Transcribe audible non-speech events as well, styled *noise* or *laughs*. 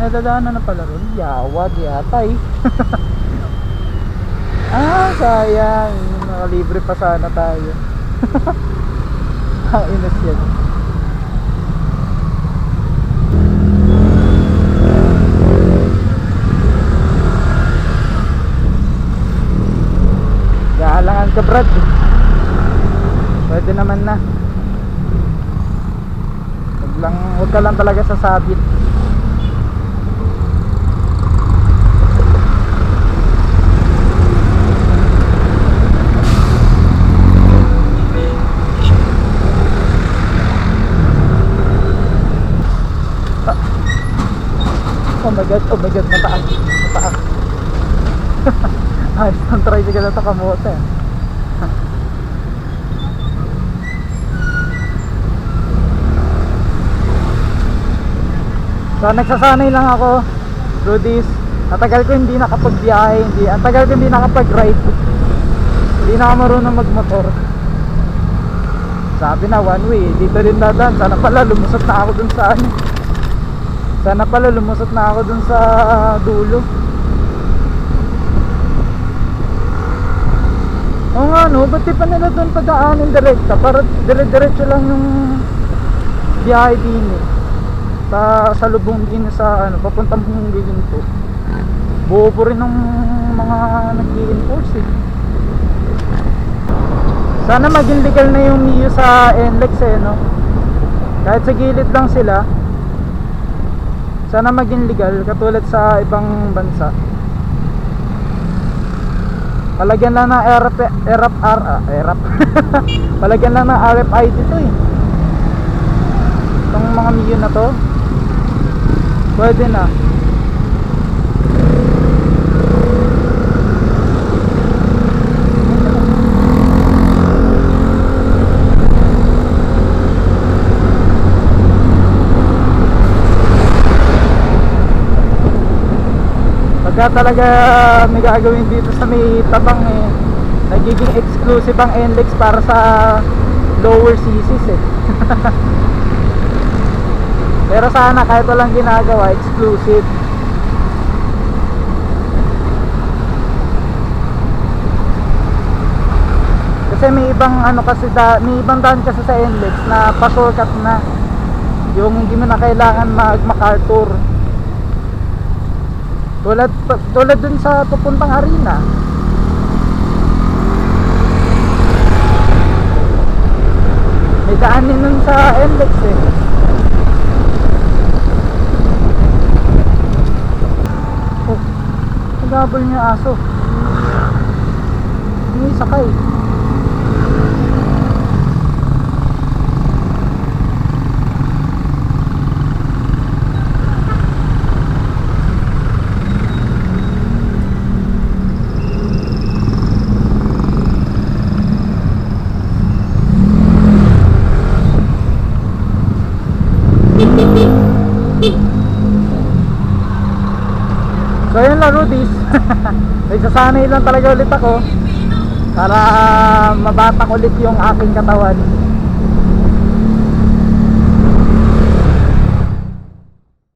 nadadaanan na pala ron. Yawad yata eh. *laughs* ah, sayang. Nakalibre pa sana tayo. *laughs* Ang inas yan. Gaalangan ka Brad. Pwede naman na. Wag lang, ka lang talaga sasabit. Oh my god, oh my god, mataas, mataas. *laughs* Ayos ang tricycle na sa kamote. So nagsasanay lang ako through this. Matagal ko hindi nakapagbiyahe, hindi. Ang tagal ko hindi nakapag-ride. Hindi na ako marunong magmotor. Sabi na one way, dito din dadaan. Sana pala lumusot na ako dun sa ano. Sana pala lumusot na ako dun sa dulo. Oo nga no, ba't di pa nila doon padaanin direkta? Para dire-diretso lang yung biyahe din eh. Sa, sa lubong din sa ano, papuntang giginto. Bobo rin ng mga nag-i-enforce eh. Sana maging legal na yung Mio sa NLEX eh no. Kahit sa gilid lang sila. Sana maging legal katulad sa ibang bansa. Palagyan lang ng RF, RF, R, ah, RF. *laughs* Palagyan lang ng RFID to eh. Itong mga Mio na to. Pwede na. Pagka talaga may gagawin dito sa may tabang eh. Nagiging exclusive ang NLEX para sa lower CCs eh. *laughs* Pero sana kahit walang ginagawa, exclusive. Kasi may ibang ano kasi da, may ibang daan kasi sa NLEX na pa-shortcut na. Yung hindi mo na kailangan mag MacArthur tulad tulad dun sa papuntang arena. May daanin nun sa NLEX eh. Oh nagabol niya aso. Hindi sakay So yun lang Rudies *laughs* Nagsasanay lang talaga ulit ako Para mabatang ulit yung aking katawan